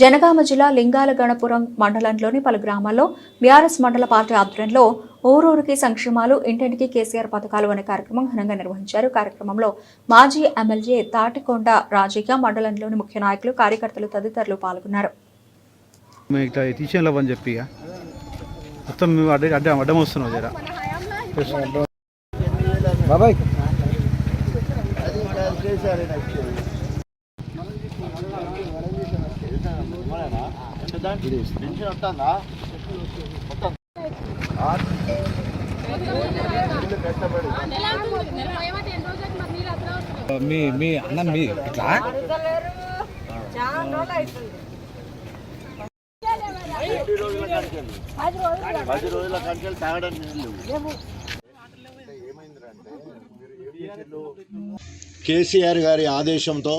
జనగామ జిల్లా లింగాల గణపురం మండలంలోని పలు గ్రామాల్లో బీఆర్ఎస్ మండల పార్టీ ఆధ్వర్యంలో ఊరూరికి సంక్షేమాలు ఇంటింటికి కేసీఆర్ పథకాలు అనే కార్యక్రమం ఘనంగా నిర్వహించారు. కార్యక్రమంలో మాజీ ఎమ్మెల్యే తాటికొండ రాజయ్య మండలంలోని ముఖ్య నాయకులు కార్యకర్తలు తదితరులు పాల్గొన్నారు. మేము జర బాబాయ్ మీ మీ అన్న మీ ఇట్లా? పది రోజుల కంచెలు తాగడానికి నీళ్ళు కేసీఆర్ గారి ఆదేశంతో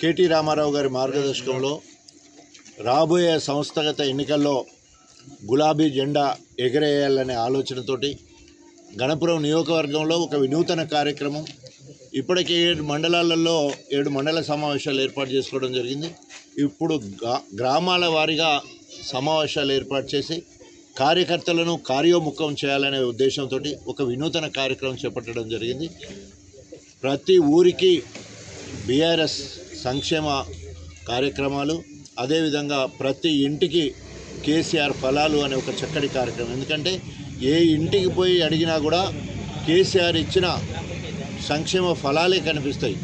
కేటీ రామారావు గారి మార్గదర్శకంలో రాబోయే సంస్థగత ఎన్నికల్లో గులాబీ జెండా ఎగరేయాలనే ఆలోచనతోటి గణపురం నియోజకవర్గంలో ఒక వినూతన కార్యక్రమం ఇప్పటికే ఏడు మండలాలలో ఏడు మండల సమావేశాలు ఏర్పాటు చేసుకోవడం జరిగింది. ఇప్పుడు గ్రామాల వారీగా సమావేశాలు ఏర్పాటు చేసి కార్యకర్తలను కార్యోముఖం చేయాలనే ఉద్దేశంతో ఒక వినూతన కార్యక్రమం చేపట్టడం జరిగింది. ప్రతి ఊరికి బీఆర్ఎస్ సంక్షేమ కార్యక్రమాలు అదేవిధంగా ప్రతి ఇంటికి కేసీఆర్ ఫలాలు అనే ఒక చక్కటి కార్యక్రమం. ఎందుకంటే ఏ ఇంటికి పోయి అడిగినా కూడా కేసీఆర్ ఇచ్చిన సంక్షేమ ఫలాలే కనిపిస్తాయి.